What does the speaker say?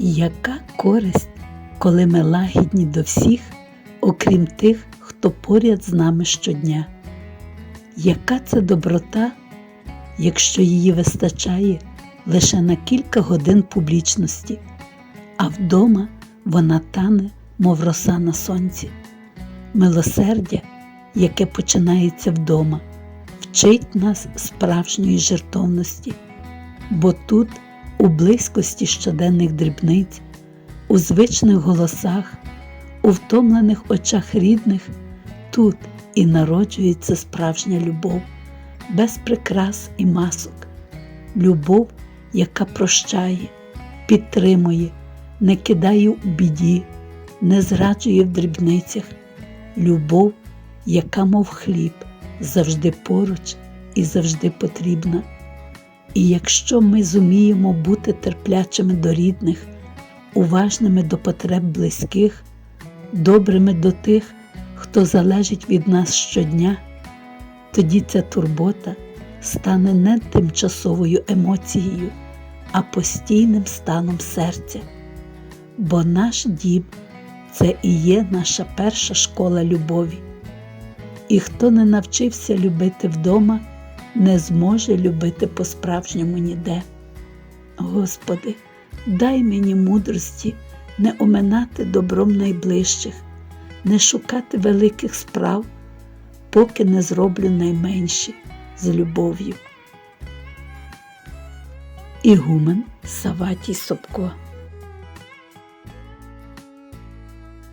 Яка користь, коли ми лагідні до всіх, окрім тих, хто поряд з нами щодня? Яка це доброта, якщо її вистачає лише на кілька годин публічності, а вдома вона тане, мов роса на сонці? Милосердя, яке починається вдома, вчить нас справжньої жертовності, бо тут, у близькості щоденних дрібниць, у звичних голосах, у втомлених очах рідних, тут і народжується справжня любов, без прикрас і масок, любов, яка прощає, підтримує, не кидає у біді, не зраджує в дрібницях, любов, яка, мов хліб, завжди поруч і завжди потрібна. І якщо ми зуміємо бути терплячими до рідних, уважними до потреб близьких, добрими до тих, хто залежить від нас щодня, тоді ця турбота стане не тимчасовою емоцією, а постійним станом серця. Бо наш дім це і є наша перша школа любові. І хто не навчився любити вдома, не зможе любити по-справжньому ніде. Господи, дай мені мудрості не оминати добром найближчих, не шукати великих справ, поки не зроблю найменші з любов'ю. Ігумен Саватій Собко